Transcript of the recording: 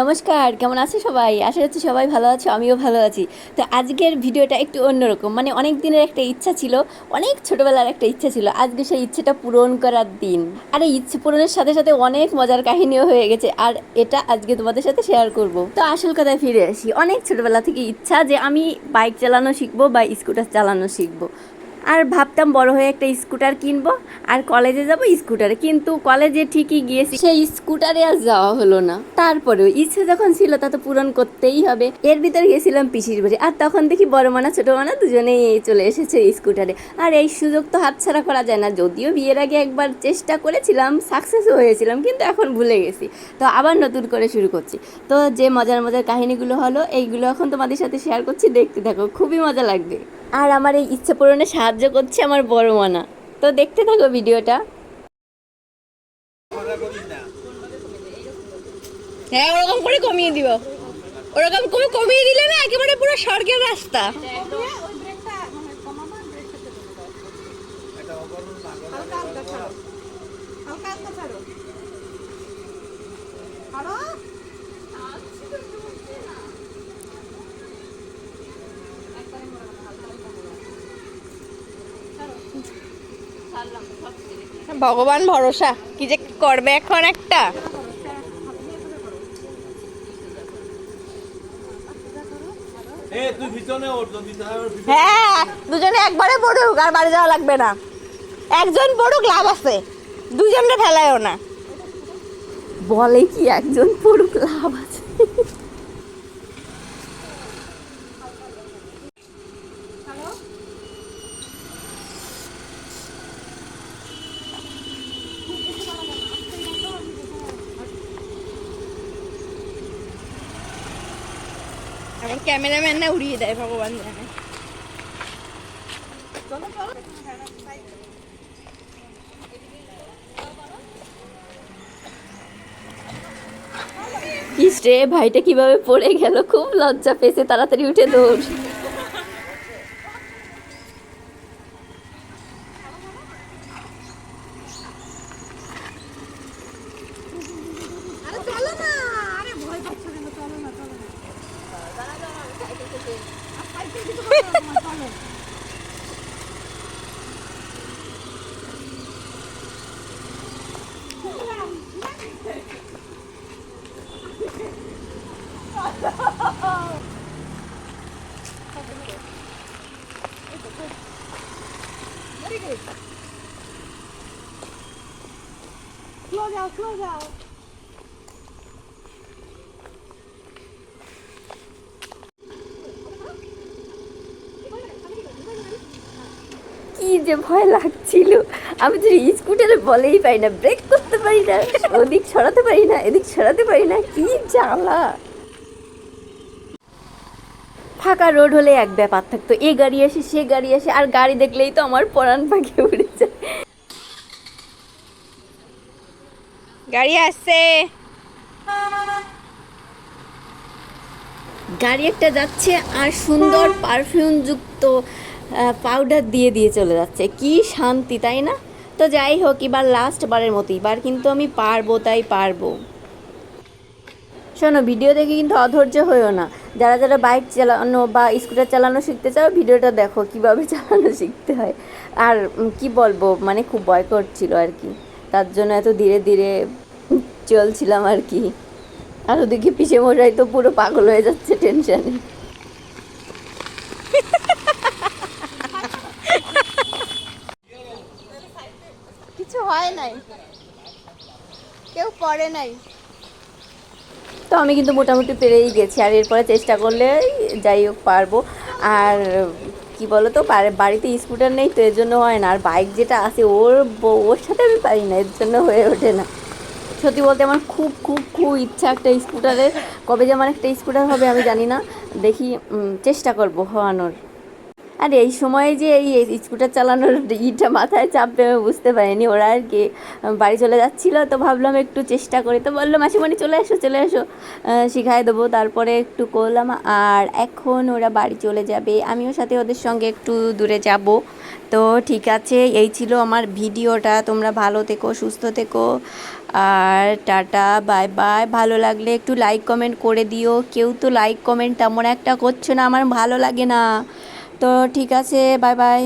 নমস্কার, কেমন আছে সবাই? আশা করছি সবাই ভালো আছো, আমিও ভালো আছি। তো আজকের ভিডিওটা একটু অন্যরকম। মানে অনেক দিনের একটা ইচ্ছা ছিল, অনেক ছোটবেলার একটা ইচ্ছা ছিল, আজকে সেই ইচ্ছেটা পূরণ করার দিন। আর এই ইচ্ছে পূরণের সাথে সাথে অনেক মজার কাহিনীও হয়ে গেছে, আর এটা আজকে তোমাদের সাথে শেয়ার করব। তো আসল কথায় ফিরে আসি, অনেক ছোটবেলা থেকে ইচ্ছা যে আমি বাইক চালানো শিখব বা স্কুটার চালানো শিখব। আর ভাবতাম বড় হয়ে একটা স্কুটার কিনবো, আর কলেজে যাব স্কুটারে। কিন্তু কলেজে ঠিকই গিয়েছি। সেই স্কুটারে আর যাওয়া হলো না। তারপরেও ইচ্ছে যখন ছিল তা তো পূরণ করতেই হবে। এর ভিতরে গেছিলাম পিসির বাড়ি। আর তখন দেখি বড় মানা, ছোট মানা দুজনেই চলে এসেছে স্কুটারে। আর এই সুযোগ তো হাতছাড়া করা যায় না। যদিও বিয়ের আগে একবার চেষ্টা করেছিলাম সাকসেসও হয়েছিলাম, কিন্তু এখন ভুলে গেছি। তো আবার নতুন করে শুরু করছি। তো যে মজার মজার কাহিনীগুলো হলো, এইগুলো এখন তোমাদের সাথে শেয়ার করছি। দেখতে থাকো, খুবই মজা লাগবে। আর আমার এই ইচ্ছে পূরণে সাহায্য করছে আমার বড় মানা। তো দেখতে থাকো ভিডিওটা। হ্যাঁ ওরকম করে কমিয়ে দিব। ওরকম করে কমিয়ে দিলে না একেবারে পুরো স্বর্গের রাস্তা ভগবান ভরসা। কি যে করবে এখন একটা? হ্যাঁ দুজনে একবারে পড়ুক আর বাড়ি যাওয়া লাগবে না। একজন পড়ুক লাভ আছে। দুজনে ফেলায়ও না। বলে কি একজন পড়ুক লাভ আছে? আমার ক্যামেরাম্যান না উড়িয়ে দেয় ভগবান জানে ইস রে ভাইটা কীভাবে পড়ে গেল? খুব লজ্জা পেয়েছে, তাড়াতাড়ি উঠে দৌড়। কি যে ভয় লাগছিল। আমি তো স্কুটারে বলেই পাই না। ব্রেক করতে পারি না, ওদিক ছড়াতে পারি না, এদিক ছড়াতে পারি না, কি জ্বালা। ফাঁকা রোড হলে এক ব্যাপার থাকতো। এ গাড়ি আসে, সে গাড়ি আসে, আর গাড়ি দেখলেই তো আমার পরাণ পাখি উড়ে যায়। গাড়ি আসছে। গাড়ি একটা যাচ্ছে আর সুন্দর পারফিউম যুক্ত পাউডার দিয়ে দিয়ে চলে যাচ্ছে। কি শান্তি, তাই না? তো যাই হোক, এবার লাস্ট বারের মতো, এবার কিন্তু আমি পারব, তাই পারব। শোনো ভিডিও দেখে কিন্তু অধৈর্য হয়েও না। যারা যারা বাইক চালানো বা স্কুটার চালানো শিখতে চাও, ভিডিওটা দেখো, কীভাবে চালানো শিখতে হয়। আর কি বলব মানে খুব ভয় করছিল আর কি। তার জন্য এত ধীরে ধীরে চলছিলাম আর কি। আর ওদিকে পিছিয়ে মশাই তো পুরো পাগল হয়ে যাচ্ছে টেনশানে কিছু হয় নাই। কেউ পড়ে নাই। তো আমি কিন্তু মোটামুটি পেরেই গেছি। আর এরপরে চেষ্টা করলে যাই হোক পারব। আর কি বলো তো বাড়িতে স্কুটার নেই তো এর জন্য হয় না। আর বাইক যেটা আছে, ওর ওর সাথে আমি পারি না, এর জন্য হয়ে ওঠে না। সত্যি বলতে আমার খুব খুব খুব ইচ্ছা একটা স্কুটারের। কবে যে আমার একটা স্কুটার হবে আমি জানি না। দেখি চেষ্টা করব হওয়ানোর। আর এই সময় যে এই স্কুটার চালানোর ইটা মাথায় চাপবে আমি বুঝতে পারিনি। ওরা আর কি, বাড়ি চলে যাচ্ছিল, তো ভাবলাম একটু চেষ্টা করি। তো বলল, মাসিমণি, চলে এসো চলে এসো। শিখাই দেবো। তারপরে একটু করলাম। আর এখন ওরা বাড়ি চলে যাবে। আমিও সাথে ওদের সঙ্গে একটু দূরে যাব। তো ঠিক আছে, এই ছিল আমার ভিডিওটা। তোমরা ভালো থেকো, সুস্থ থেকো। আর টাটা, বাই বাই। ভালো লাগলে একটু লাইক কমেন্ট করে দিও। কেউ তো লাইক কমেন্ট তেমন একটা করছ না, আমার ভালো লাগে না। তো ঠিক আছে বাই বাই